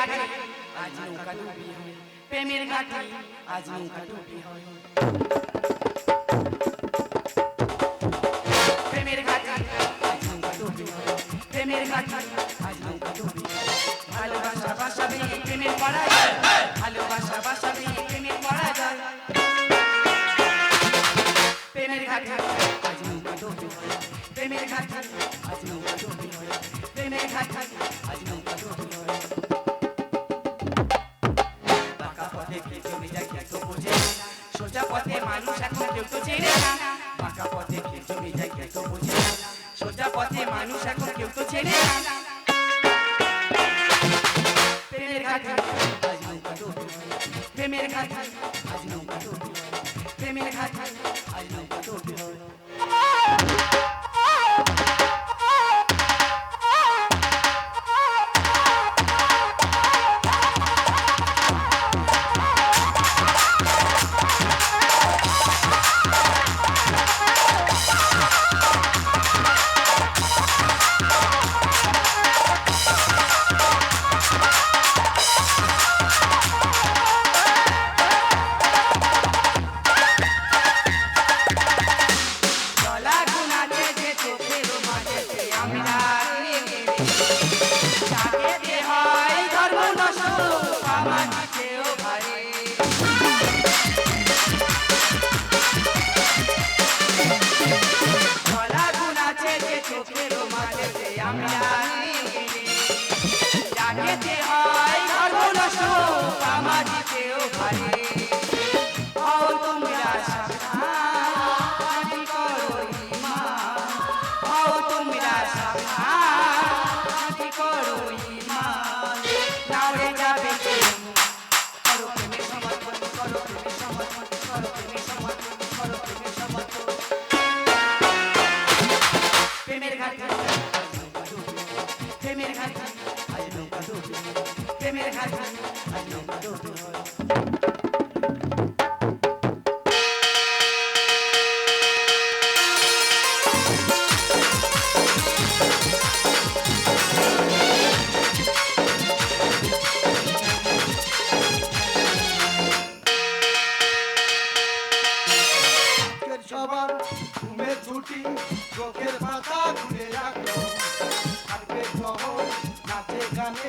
ঘাটে আজ নৌকা ডুবি হয় প্রেমের ঘাটে আজ নৌকা ডুবি হয় প্রেমের ঘাটে আজ নৌকা ডুবি হয় প্রেমের ঘাটে আজ নৌকা ডুবি হয় ভালোবাসা বাসাবে প্রেমের পড়া যায় ভালোবাসা বাসাবে প্রেমের পড়া যায় প্রেমের ঘাটে আজ নৌকা ডুবি হয় প্রেমের ঘাটে আজ নৌকা ডুবি হয় প্রেমের ঘাটে কেউ চেনে না বাঁকা পথে কেউ চলে যায় কেউ বোঝে না সোজা পথে মানুষ এখন কেউ তো চেনে না প্রেমের ঘাটে আজ নৌকা ডুবি প্রেমের ঘাটে আজ নৌকা ডুবি প্রেমের ঘাটে আজ নৌকা ডুবি দে হয় নষ্ট সমাজেও ভারে হও তোমরা সাবধান করো ঈমান হও তোমরা সাবধান করো ঈমান নাওরে যাবে করো প্রেমে সমর্পণ, করো প্রেমে সমর্পণ। প্রেমের ঘাটে আজ নৌকা চোখের সবার ঘুমে চোখের পাতা খুলে রাখল। নাচে গানে।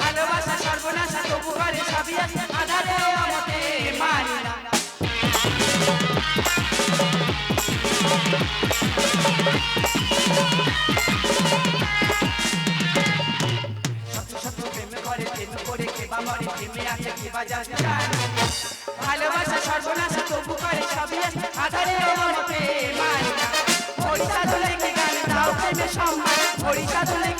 ভালোবাসা, সর্বনাশা, তবু ঘরে সবই আছে। আধারে আমাকে মানি না। ভালোবাসা, সর্বনাশা, তবু করে সবই আধারে আমাকে মানি না। প্রেমে সম্মান হরিষা দোলাইকে